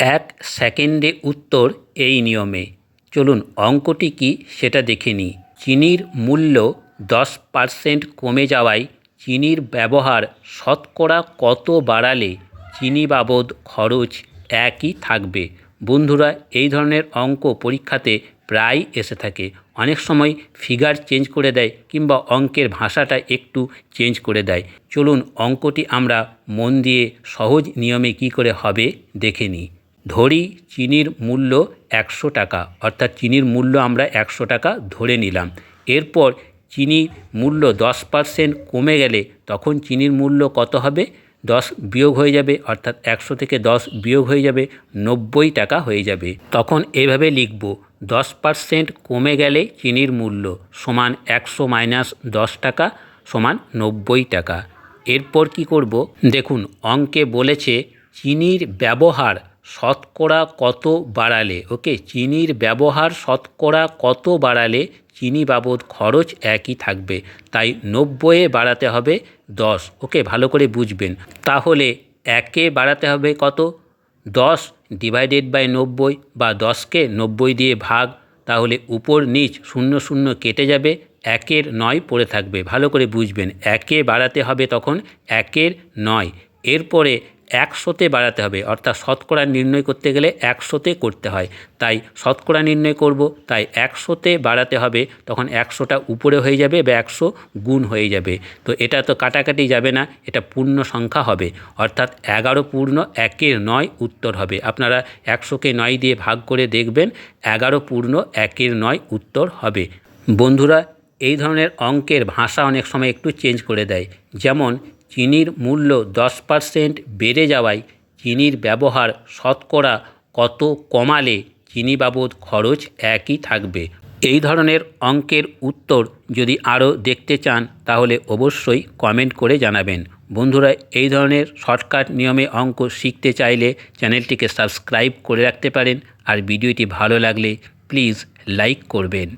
এক সেকেন্ডে উত্তর এই নিয়মে। চলুন অঙ্কটি কি সেটা দেখে নিই। চিনির মূল্য দশ পার্সেন্ট কমে যাওয়ায় চিনির ব্যবহার শতকরা কত বাড়ালে চিনি বাবদ খরচ একই থাকবে? বন্ধুরা, এই ধরনের অঙ্ক পরীক্ষাতে প্রায় এসে থাকে। অনেক সময় ফিগার চেঞ্জ করে দেয় কিংবা অঙ্কের ভাষাটা একটু চেঞ্জ করে দেয়। চলুন অঙ্কটি আমরা মন দিয়ে সহজ নিয়মে কি করে হবে দেখে নিই। ধরি চিনির মূল্য একশো টাকা, অর্থাৎ চিনির মূল্য আমরা একশো টাকা ধরে নিলাম। এরপর চিনির মূল্য দশ পার্সেন্ট কমে গেলে তখন চিনির মূল্য কত হবে? দশ বিয়োগ হয়ে যাবে, অর্থাৎ একশো থেকে দশ বিয়োগ হয়ে যাবে, নব্বই টাকা হয়ে যাবে। তখন এভাবে লিখব, দশ পার্সেন্ট কমে গেলে চিনির মূল্য সমান একশো মাইনাস দশ টাকা সমান নব্বই টাকা। এরপর কি করব? দেখুন, অঙ্কে বলেছে, চিনির ব্যবহার শতকরা কত বাড়ালে? ওকে চিনির ব্যবহার শতকরা কত বাড়ালে চিনি বাবদ খরচ একই থাকবে? তাই নব্বইয়ে বাড়াতে হবে দশ। ওকে ভালো করে বুঝবেন। তাহলে একে বাড়াতে হবে কত? দশ ডিভাইডেড বাই নব্বই বা দশকে নব্বই দিয়ে ভাগ, তাহলে উপর নিচ শূন্য শূন্য কেটে যাবে, একের নয় পড়ে থাকবে। ভালো করে বুঝবেন। একে বাড়াতে হবে তখন একের নয়। এরপরে একশোতে বাড়াতে হবে। অর্থাৎ শতকরা নির্ণয় করতে গেলে একশোতে করতে হয়। তাই শতকরা নির্ণয় করব, তাই একশোতে বাড়াতে হবে, তখন একশোটা উপরে হয়ে যাবে বা একশো গুণ হয়ে যাবে। তো এটা তো কাটাকাটি যাবে না, এটা পূর্ণ সংখ্যা হবে। অর্থাৎ এগারো পূর্ণ একের নয় উত্তর হবে। আপনারা একশোকে নয় দিয়ে ভাগ করে দেখবেন, এগারো পূর্ণ একের নয় উত্তর হবে। বন্ধুরা, এই ধরনের অঙ্কের ভাষা অনেক সময় একটু চেঞ্জ করে দেয়। যেমন চিনির মূল্য দশ পার্সেন্ট বেড়ে যাওয়ায় চিনির ব্যবহার শতকরা কত কমালে চিনি বাবদ খরচ একই থাকবে? এই ধরনের অঙ্কের উত্তর যদি আরও দেখতে চান, তাহলে অবশ্যই কমেন্ট করে জানাবেন। বন্ধুরা, এই ধরনের শর্টকাট নিয়মে অঙ্ক শিখতে চাইলে চ্যানেলটিকে সাবস্ক্রাইব করে রাখতে পারেন আর ভিডিওটি ভালো লাগলে প্লিজ লাইক করবেন।